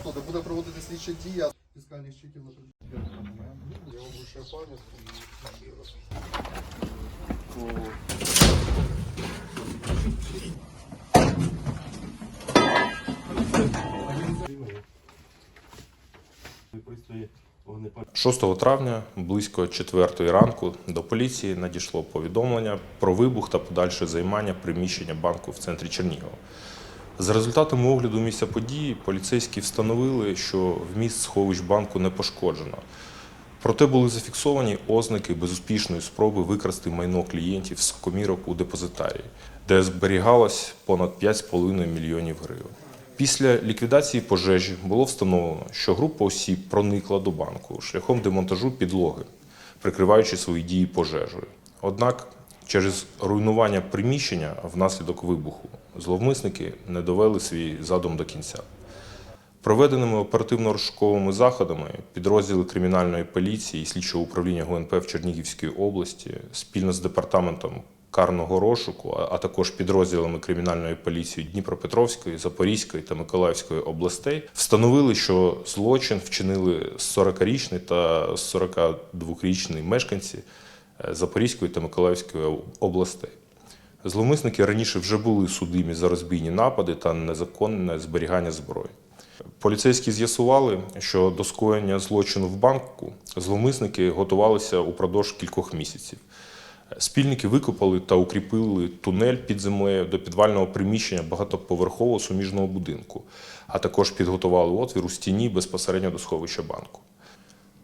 Хто буде проводити слідчі дії, а фіскальних чеків на Я вам вручаю пам'ятку Вогнепального 6 травня близько 4 ранку до поліції надійшло повідомлення про вибух та подальше займання приміщення банку в центрі Чернігова. За результатами огляду місця події поліцейські встановили, що вміст сховищ банку не пошкоджено. Проте були зафіксовані ознаки безуспішної спроби викрасти майно клієнтів з комірок у депозитарії, де зберігалось понад 5,5 мільйонів гривень. Після ліквідації пожежі було встановлено, що група осіб проникла до банку шляхом демонтажу підлоги, прикриваючи свої дії пожежею. Однак через руйнування приміщення внаслідок вибуху зловмисники не довели свій задум до кінця. Проведеними оперативно-розшуковими заходами підрозділи кримінальної поліції і слідчого управління ГУНП в Чернігівській області спільно з департаментом карного розшуку, а також підрозділами кримінальної поліції Дніпропетровської, Запорізької та Миколаївської областей встановили, що злочин вчинили 40-річний та 42-річний мешканці е, Запорізької та Миколаївської областей. Зловмисники раніше вже були судимі за розбійні напади та незаконне зберігання зброї. Поліцейські з'ясували, що до скоєння злочину в банку зловмисники готувалися упродовж кількох місяців. Спільники викопали та укріпили тунель під землею до підвального приміщення багатоповерхового суміжного будинку, а також підготували отвір у стіні безпосередньо до сховища банку.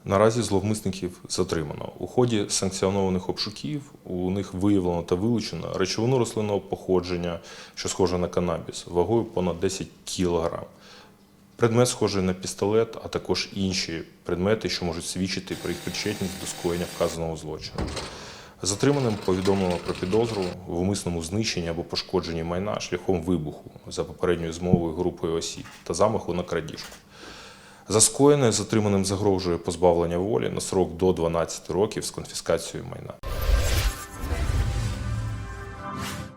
Наразі зловмисників затримано. У ході санкціонованих обшуків у них виявлено та вилучено речовину рослинного походження, що схоже на канабіс, вагою понад 10 кг. Предмет схожий на пістолет, а також інші предмети, що можуть свідчити про їх причетність до скоєння вказаного злочину. Затриманим повідомлено про підозру в умисному знищенні або пошкодженні майна шляхом вибуху за попередньою змовою групою осіб та замаху на крадіжку. За скоєне затриманим загрожує позбавлення волі на срок до 12 років з конфіскацією майна.